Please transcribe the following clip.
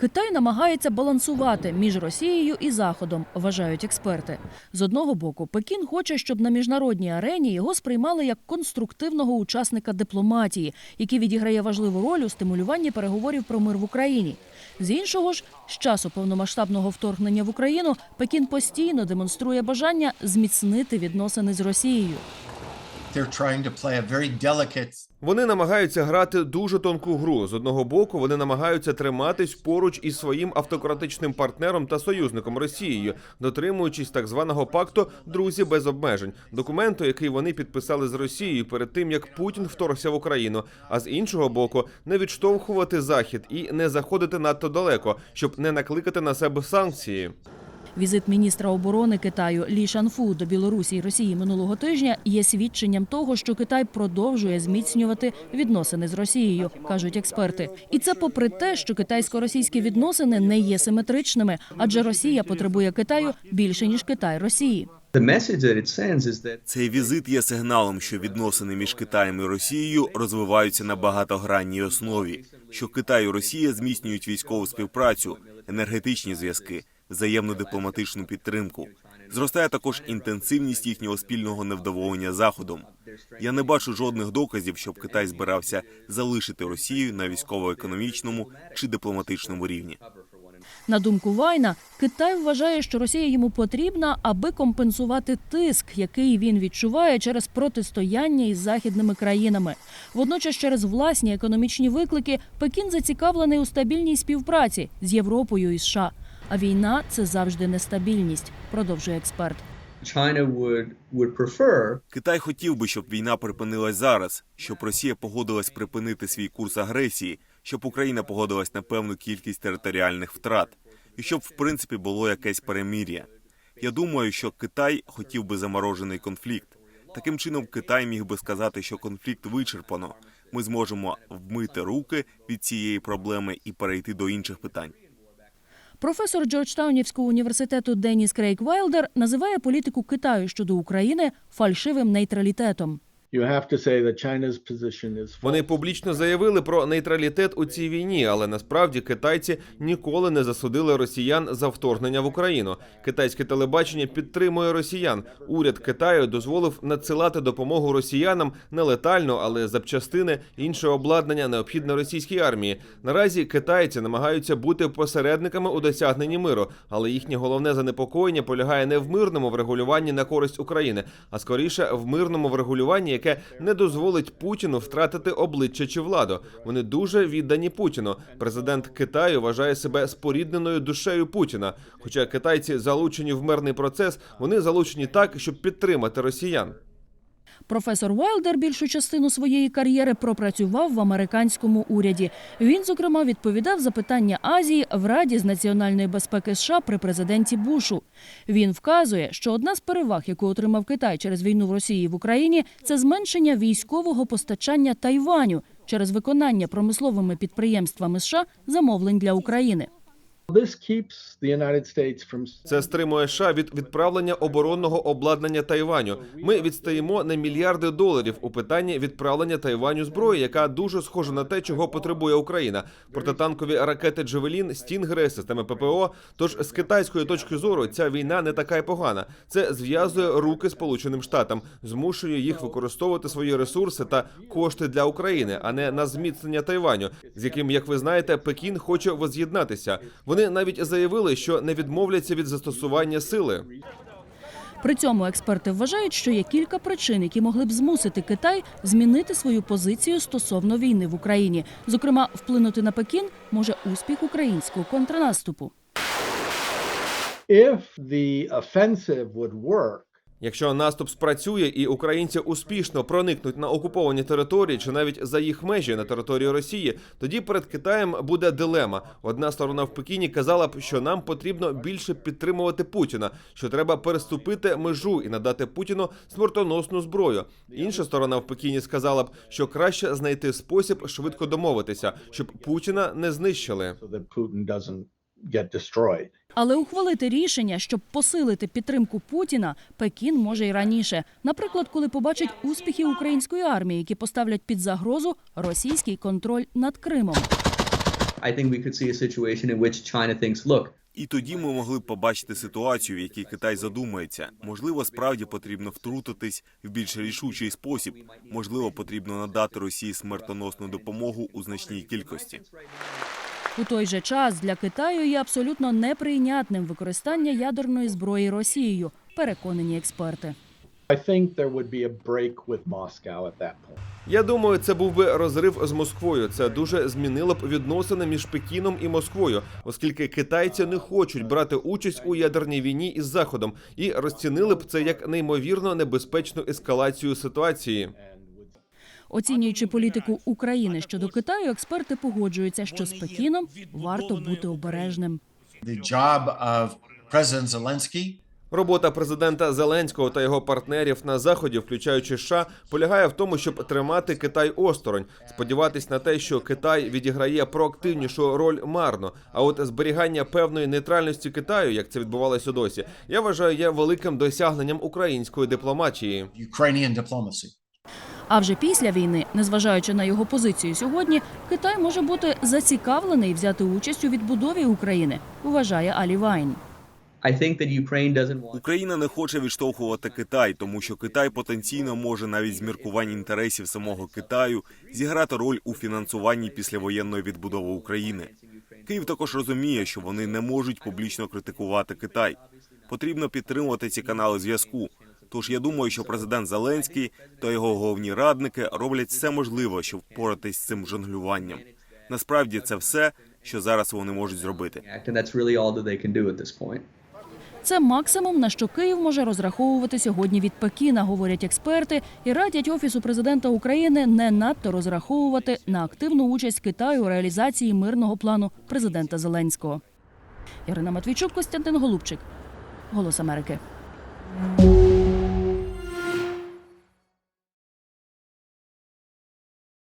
Китай намагається балансувати між Росією і Заходом, вважають експерти. З одного боку, Пекін хоче, щоб на міжнародній арені його сприймали як конструктивного учасника дипломатії, який відіграє важливу роль у стимулюванні переговорів про мир в Україні. З іншого ж, з часу повномасштабного вторгнення в Україну Пекін постійно демонструє бажання зміцнити відносини з Росією. Вони намагаються грати дуже тонку гру. З одного боку, вони намагаються триматись поруч із своїм автократичним партнером та союзником Росією, дотримуючись так званого пакту Друзі без обмежень, документу, який вони підписали з Росією перед тим, як Путін вторгся в Україну. А з іншого боку, не відштовхувати захід і не заходити надто далеко, щоб не накликати на себе санкції. Візит міністра оборони Китаю Лі Шанфу до Білорусі і Росії минулого тижня є свідченням того, що Китай продовжує зміцнювати відносини з Росією, кажуть експерти. І це попри те, що китайсько-російські відносини не є симетричними, адже Росія потребує Китаю більше ніж Китай Росії. Цей візит є сигналом, що відносини між Китаєм і Росією розвиваються на багатогранній основі, що Китай і Росія зміцнюють військову співпрацю, енергетичні зв'язки, взаємну дипломатичну підтримку. Зростає також інтенсивність їхнього спільного невдоволення заходом. Я не бачу жодних доказів, щоб Китай збирався залишити Росію на військово-економічному чи дипломатичному рівні. На думку Вайна, Китай вважає, що Росія йому потрібна, аби компенсувати тиск, який він відчуває через протистояння із західними країнами. Водночас, через власні економічні виклики, Пекін зацікавлений у стабільній співпраці з Європою і США. А війна це завжди нестабільність, продовжує експерт. Китай хотів би, щоб війна припинилась зараз, щоб Росія погодилась припинити свій курс агресії, щоб Україна погодилась на певну кількість територіальних втрат, і щоб в принципі було якесь перемир'я. Я думаю, що Китай хотів би заморожений конфлікт. Таким чином, Китай міг би сказати, що конфлікт вичерпано. Ми зможемо вмити руки від цієї проблеми і перейти до інших питань. Професор Джорджтаунівського університету Деніс Крейг Вайлдер називає політику Китаю щодо України фальшивим нейтралітетом. You have to say that China's position is Вони публічно заявили про нейтралітет у цій війні, але насправді китайці ніколи не засудили росіян за вторгнення в Україну. Китайське телебачення підтримує росіян. Уряд Китаю дозволив надсилати допомогу росіянам не летально, але запчастини інше обладнання необхідне російській армії. Наразі китайці намагаються бути посередниками у досягненні миру, але їхнє головне занепокоєння полягає не в мирному врегулюванні на користь України, а скоріше в мирному врегулюванні, яке не дозволить Путіну втратити обличчя чи владу. Вони дуже віддані Путіну. Президент Китаю вважає себе спорідненою душею Путіна. Хоча китайці залучені в мирний процес, вони залучені так, щоб підтримати росіян. Професор Вайлдер більшу частину своєї кар'єри пропрацював в американському уряді. Він, зокрема, відповідав за питання Азії в Раді з національної безпеки США при президенті Бушу. Він вказує, що одна з переваг, яку отримав Китай через війну в Росії в Україні, це зменшення військового постачання Тайваню через виконання промисловими підприємствами США замовлень для України. Це стримує США від відправлення оборонного обладнання Тайваню. Ми відстаємо на мільярди доларів у питанні відправлення Тайваню зброї, яка дуже схожа на те, чого потребує Україна. Протитанкові ракети Джевелін, Стінгери, системи ППО. Тож з китайської точки зору ця війна не така й погана. Це зв'язує руки Сполученим Штатам, змушує їх використовувати свої ресурси та кошти для України, а не на зміцнення Тайваню, з яким, як ви знаєте, Пекін хоче воз'єднатися. Вони навіть заявили, що не відмовляться від застосування сили. При цьому експерти вважають, що є кілька причин, які могли б змусити Китай змінити свою позицію стосовно війни в Україні. Зокрема, вплинути на Пекін може успіх українського контрнаступу. if the offensive would work, Якщо наступ спрацює і українці успішно проникнуть на окуповані території чи навіть за їх межі на територію Росії, тоді перед Китаєм буде дилема. Одна сторона в Пекіні казала б, що нам потрібно більше підтримувати Путіна, що треба переступити межу і надати Путіну смертоносну зброю. Інша сторона в Пекіні сказала б, що краще знайти спосіб швидко домовитися, щоб Путіна не знищили. Але ухвалити рішення, щоб посилити підтримку Путіна, Пекін може й раніше. Наприклад, коли побачить успіхи української армії, які поставлять під загрозу російський контроль над Кримом. І тоді ми могли б побачити ситуацію, в якій Китай задумається. Можливо, справді потрібно втрутитись в більш рішучий спосіб. Можливо, потрібно надати Росії смертоносну допомогу у значній кількості. У той же час для Китаю є абсолютно неприйнятним використання ядерної зброї Росією, переконані експерти. Я думаю, це був би розрив з Москвою. Це дуже змінило б відносини між Пекіном і Москвою, оскільки китайці не хочуть брати участь у ядерній війні із Заходом і розцінили б це як неймовірно небезпечну ескалацію ситуації. Оцінюючи політику України щодо Китаю, експерти погоджуються, що з Пекіном варто бути обережним. Робота президента Зеленського та його партнерів на заході, включаючи США, полягає в тому, щоб тримати Китай осторонь, сподіватись на те, що Китай відіграє проактивнішу роль марно. А от зберігання певної нейтральності Китаю, як це відбувалося досі, я вважаю, є великим досягненням української дипломатії. А вже після війни, незважаючи на його позицію сьогодні, Китай може бути зацікавлений взяти участь у відбудові України, вважає Алі Вайн. Україна не хоче відштовхувати Китай, тому що Китай потенційно може навіть з міркувань інтересів самого Китаю зіграти роль у фінансуванні післявоєнної відбудови України. Київ також розуміє, що вони не можуть публічно критикувати Китай. Потрібно підтримувати ці канали зв'язку. Тож я думаю, що президент Зеленський та його головні радники роблять все можливе, щоб впоратись з цим жонглюванням. Насправді це все, що зараз вони можуть зробити. Це максимум, на що Київ може розраховувати сьогодні від Пекіна, говорять експерти, і радять офісу президента України не надто розраховувати на активну участь Китаю у реалізації мирного плану президента Зеленського. Ірина Матвійчук, Костянтин Голубчик, Голос Америки.